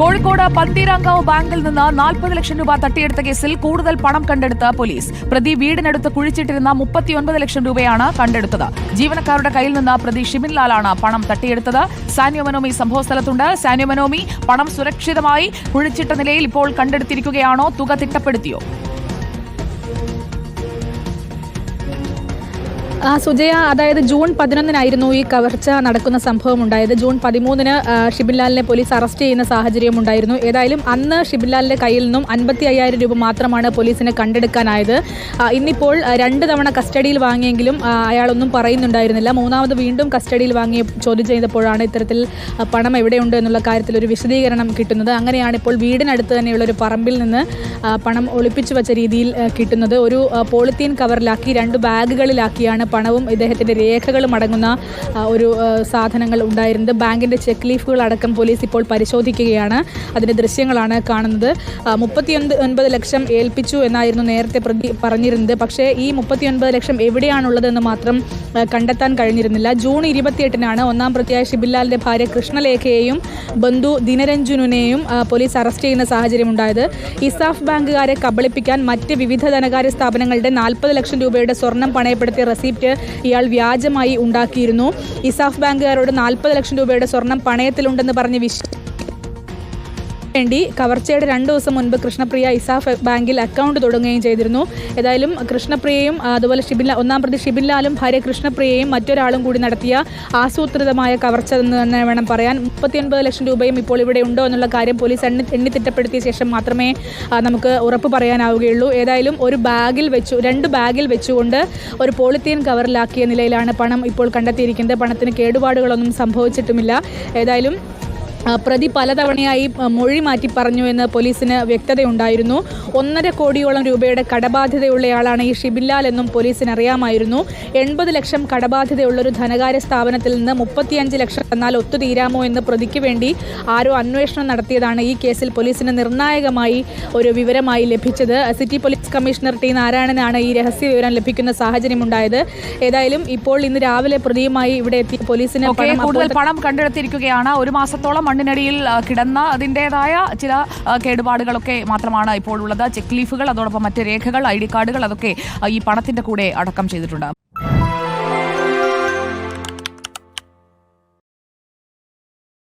കോഴിക്കോട് പന്തീരാങ്കാവ് ബാങ്കിൽ നിന്ന് നാൽപ്പത് ലക്ഷം രൂപ തട്ടിയെടുത്ത കേസിൽ കൂടുതൽ പണം കണ്ടെടുത്ത പോലീസ്. പ്രതി വീടിനടുത്ത് കുഴിച്ചിട്ടിരുന്ന മുപ്പത്തിയൊൻപത് ലക്ഷം രൂപയാണ് കണ്ടെടുത്തത്. ജീവനക്കാരുടെ കയ്യിൽ നിന്ന് പ്രതി ഷിമിൻലാലാണ് പണം തട്ടിയെടുത്തത്. സാനിയോ സംഭവ സംഭവസ്ഥലത്തുണ്ട് സാനിയോ മനോമി പണം സുരക്ഷിതമായി കുഴിച്ചിട്ട നിലയിൽ ഇപ്പോൾ കണ്ടെടുത്തിരിക്കുകയാണോ? തുക തിട്ടപ്പെടുത്തിയോ? സുജയ അതായത് ജൂൺ പതിനൊന്നിനായിരുന്നു ഈ കവർച്ച നടക്കുന്ന സംഭവം ഉണ്ടായത് ജൂൺ പതിമൂന്നിന് ഷിബിൻലാലിനെ പോലീസ് അറസ്റ്റ് ചെയ്യുന്ന സാഹചര്യം ഉണ്ടായിരുന്നു. ഏതായാലും അന്ന് ഷിബിൻലാലിന്റെ കയ്യിൽ നിന്നും അൻപത്തി അയ്യായിരം രൂപ മാത്രമാണ് പോലീസിനെ കണ്ടെടുക്കാനായത്. ഇന്നിപ്പോൾ രണ്ട് തവണ കസ്റ്റഡിയിൽ വാങ്ങിയെങ്കിലും അയാളൊന്നും പറയുന്നുണ്ടായിരുന്നില്ല. മൂന്നാമത് വീണ്ടും കസ്റ്റഡിയിൽ വാങ്ങി ചോദ്യം ചെയ്തപ്പോഴാണ് ഇത്തരത്തിൽ പണം എവിടെയുണ്ട് എന്നുള്ള കാര്യത്തിൽ ഒരു വിശദീകരണം കിട്ടുന്നത്. അങ്ങനെയാണ് ഇപ്പോൾ വീടിനടുത്ത് തന്നെയുള്ള ഒരു പറമ്പിൽ നിന്ന് പണം ഒളിപ്പിച്ചു വച്ച രീതിയിൽ കിട്ടുന്നത്. ഒരു പോളിത്തീൻ കവറിലാക്കി രണ്ട് ബാഗുകളിലാക്കിയാണ് പണവും ഇദ്ദേഹത്തിന്റെ രേഖകളും അടങ്ങുന്ന ഒരു സാധനങ്ങൾ ഉണ്ടായിരുന്നത് ബാങ്കിന്റെ ചെക്ക് ലീഫുകൾ അടക്കം പോലീസ് ഇപ്പോൾ പരിശോധിക്കുകയാണ്. അതിന്റെ ദൃശ്യങ്ങളാണ് കാണുന്നത്. മുപ്പത്തിയൊൻപത് ഒൻപത് ലക്ഷം ഏൽപ്പിച്ചു എന്നായിരുന്നു നേരത്തെ പ്രതി പറഞ്ഞിരുന്നത്. പക്ഷേ ഈ മുപ്പത്തിയൊൻപത് ലക്ഷം എവിടെയാണുള്ളതെന്ന് മാത്രം കണ്ടെത്താൻ കഴിഞ്ഞിരുന്നില്ല. ജൂൺ ഇരുപത്തിയെട്ടിനാണ് ഒന്നാം പ്രതിയായ ഷിബിലാലിന്റെ ഭാര്യ കൃഷ്ണലേഖയെയും ബന്ധു ദിനരഞ്ജുനെയും പോലീസ് അറസ്റ്റ് ചെയ്യുന്ന സാഹചര്യമുണ്ടായത് ഇസാഫ് ബാങ്കുകാരെ കബളിപ്പിക്കാൻ മറ്റ് വിവിധ ധനകാര്യ സ്ഥാപനങ്ങളുടെ നാൽപ്പത് ലക്ഷം രൂപയുടെ സ്വർണം പണയപ്പെടുത്തിയ റെസിപ്റ്റ് ഇയാൾ വ്യാജമായി ഉണ്ടാക്കിയിരുന്നു. ഇസാഫ് ബാങ്കുകാരോട് നാൽപ്പത് ലക്ഷം രൂപയുടെ സ്വർണം പണയത്തിലുണ്ടെന്ന് പറഞ്ഞ് വിശ്വ വേണ്ടി കവർച്ചയുടെ രണ്ട് ദിവസം മുൻപ് കൃഷ്ണപ്രിയ ഇസാഫ് ബാങ്കിൽ അക്കൗണ്ട് തുടങ്ങുകയും ചെയ്തിരുന്നു. ഏതായാലും കൃഷ്ണപ്രിയയും അതുപോലെ ഷിബിൻ ഒന്നാം പ്രതി ഷിബിൻലാലും ഭാര്യ കൃഷ്ണപ്രിയയും മറ്റൊരാളും കൂടി നടത്തിയ ആസൂത്രിതമായ കവർച്ച എന്ന് തന്നെ വേണം പറയാൻ. മുപ്പത്തിയൊൻപത് ലക്ഷം രൂപയും ഇപ്പോൾ ഇവിടെ ഉണ്ടോ എന്നുള്ള കാര്യം പോലീസ് എണ്ണി എണ്ണിത്തിട്ടപ്പെടുത്തിയ ശേഷം മാത്രമേ നമുക്ക് ഉറപ്പ് പറയാനാവുകയുള്ളൂ. ഏതായാലും ഒരു ബാഗിൽ വെച്ചു രണ്ട് ബാഗിൽ വെച്ചുകൊണ്ട് ഒരു പോളിത്തീൻ കവറിലാക്കിയ നിലയിലാണ് പണം ഇപ്പോൾ കണ്ടെത്തിയിരിക്കുന്നത്. പണത്തിന് കേടുപാടുകളൊന്നും സംഭവിച്ചിട്ടുമില്ല. ഏതായാലും പ്രതി പലതവണയായി മൊഴി മാറ്റി പറഞ്ഞു എന്ന് പോലീസിന് വ്യക്തതയുണ്ടായിരുന്നു. ഒന്നര കോടിയോളം രൂപയുടെ കടബാധ്യതയുള്ളയാളാണ് ഈ ഷിബിൻലാൽ എന്നും പോലീസിന് അറിയാമായിരുന്നു എൺപത് ലക്ഷം കടബാധ്യതയുള്ള ഒരു ധനകാര്യ സ്ഥാപനത്തിൽ നിന്ന് മുപ്പത്തിയഞ്ച് ലക്ഷം എന്നാൽ ഒത്തുതീരാമോ എന്ന് പ്രതിക്ക് വേണ്ടി ആരോ അന്വേഷണം നടത്തിയതാണ് ഈ കേസിൽ പോലീസിന് നിർണായകമായി ഒരു വിവരമായി ലഭിച്ചത്. സിറ്റി പോലീസ് കമ്മീഷണർ ടി നാരായണനാണ് ഈ രഹസ്യ വിവരം ലഭിക്കുന്ന സാഹചര്യമുണ്ടായത്. ഏതായാലും ഇപ്പോൾ ഇന്ന് രാവിലെ പ്രതിയുമായി ഇവിടെ എത്തി പോലീസിന് കൂടുതൽ പണം കണ്ടെടുത്തിരിക്കുകയാണ്. ഒരു മാസത്തോളം മണ്ണിനടിയിൽ കിടന്ന അതിന്റെതായ ചില കേടുപാടുകളൊക്കെ മാത്രമാണ് ഇപ്പോൾ ഉള്ളത് ചെക്ക് ലീഫുകൾ അതോടൊപ്പം മറ്റ് രേഖകൾ ഐ ഡി കാർഡുകൾ അതൊക്കെ ഈ പണത്തിന്റെ കൂടെ അടക്കം ചെയ്തിട്ടുണ്ട്.